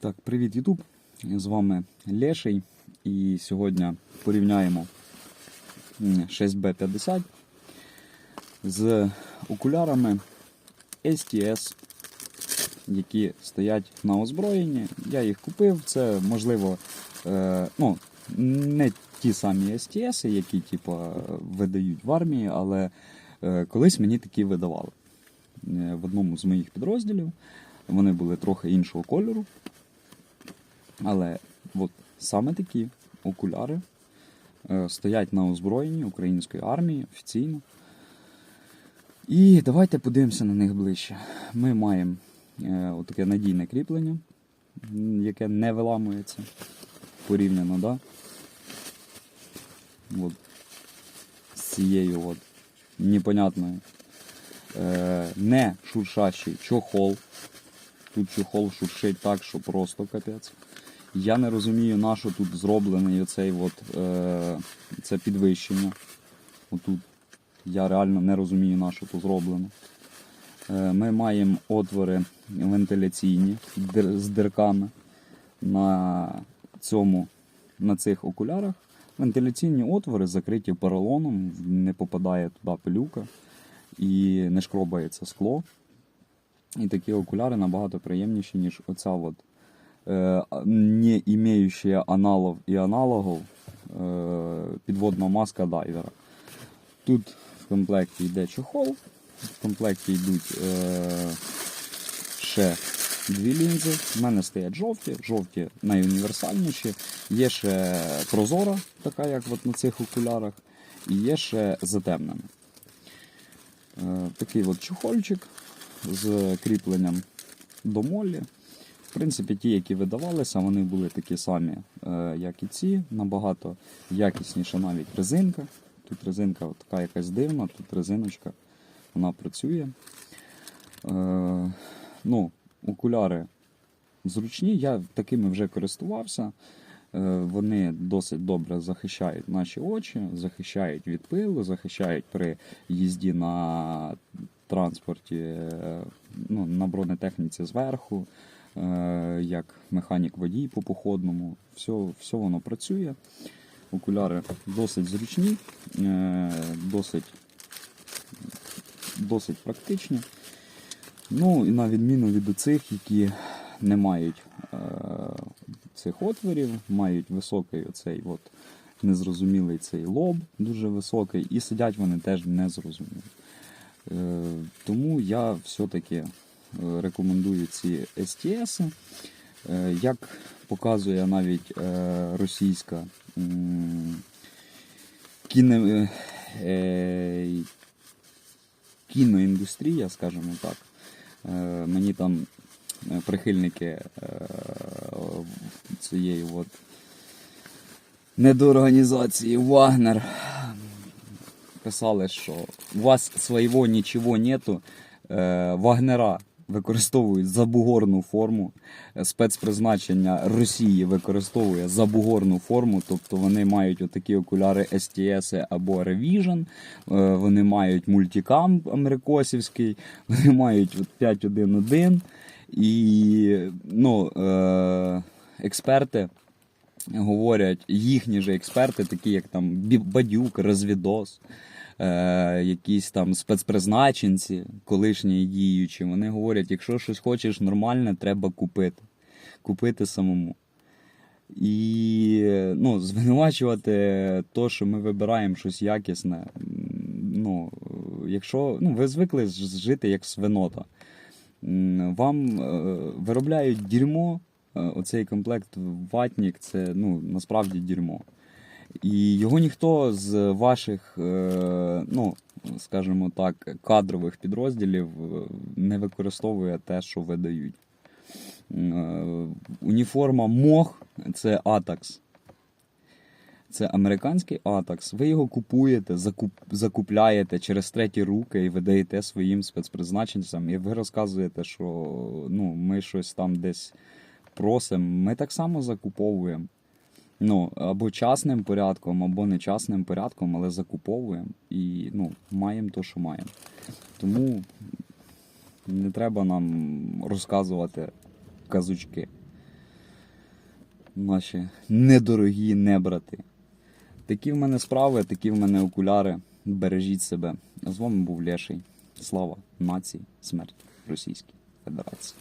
Так, привіт, Ютуб! З вами Леший. І сьогодні порівняємо 6B50 з окулярами STS, які стоять на озброєнні. Я їх купив. Це можливо е, ну, не ті самі STS, які типу, видають в армії, але е, колись мені такі видавали. Е, В одному з моїх підрозділів вони були трохи іншого кольору. Але от саме такі окуляри е, стоять на озброєнні української армії офіційно. І давайте подивимося на них ближче. Ми маємо е, отаке надійне кріплення, яке не виламується порівняно, да? От, з цією от непонятною. Е, не шуршащий чохол. Тут чохол шуршить так, що просто капець. Я не розумію, на що тут зроблений оцей от, е, це підвищення. Отут. Я реально не розумію, на що тут зроблено. Е, ми маємо отвори вентиляційні з дирками на, цьому, на цих окулярах. Вентиляційні отвори закриті поролоном, не попадає туди пилюка і не шкробається скло. І такі окуляри набагато приємніші, ніж оця от, не імеюча аналог і аналогов е, підводна маска дайвера. Тут в комплекті йде чохол, в комплекті йдуть е, ще дві лінзи. У мене стоять жовті, жовті найуніверсальніші. Є ще прозора, така як от на цих окулярах, і є ще затемнена. Е, Такий от чохольчик з кріпленням до молі. Принципі, ті, які видавалися, вони були такі самі, е, як і ці. Набагато якісніша навіть резинка. Тут резинка така якась дивна, тут резиночка вона працює. Е, ну, окуляри зручні, я такими вже користувався. Е, Вони досить добре захищають наші очі, захищають від пилу, захищають при їзді на транспорті, ну, на бронетехніці зверху, як механік водій по походному. Все, все воно працює. Окуляри досить зручні, е, досить, досить практичні. Ну і на відміну від цих, які не мають е, цих отворів, мають високий оцей от незрозумілий цей лоб, дуже високий, і сидять вони теж незрозуміло. Е, тому я все-таки е, рекомендую ці STS. Е, Як показує навіть е, російська кіне, е, кіноіндустрія, скажімо так, Е, мені там е, прихильники е, цієї от недоорганізації Вагнер писали, що у вас свого нічого нету. Е, Вагнера використовують забугорну форму. Е, Спецпризначення Росії використовує забугорну форму, тобто вони мають отакі окуляри STS або Revision, е, вони мають мультикам америкосівський, вони мають от 5.1.1 і ну, е, експерти говорять, їхні же експерти, такі як там Бадюк, Розвідос, е, якісь там спецпризначенці, колишні діючі, вони говорять, якщо щось хочеш нормальне, треба купити. Купити самому. І ну, звинувачувати то, що ми вибираємо щось якісне. Ну, якщо ну, ви звикли жити як свинота. Вам е, виробляють дерьмо, е, оцей комплект ватнік це ну, насправді дерьмо. І його ніхто з ваших, е, ну, скажімо так, кадрових підрозділів е, не використовує те, що видають. Е, Уніформа МОГ це Атакс. Це американський Атакс. Ви його купуєте, закуп, закупляєте через треті руки і видаєте своїм спецпризначенцям. І ви розказуєте, що ну, ми щось там десь просимо. Ми так само закуповуємо. Ну, або частним порядком, або нечасним порядком, але закуповуємо і ну, маємо то, що маємо. Тому не треба нам розказувати казочки. наші недорогі небрати. Такі в мене справи, такі в мене окуляри. Бережіть себе. А з вами був Леший. Слава нації, смерть Російській Федерації.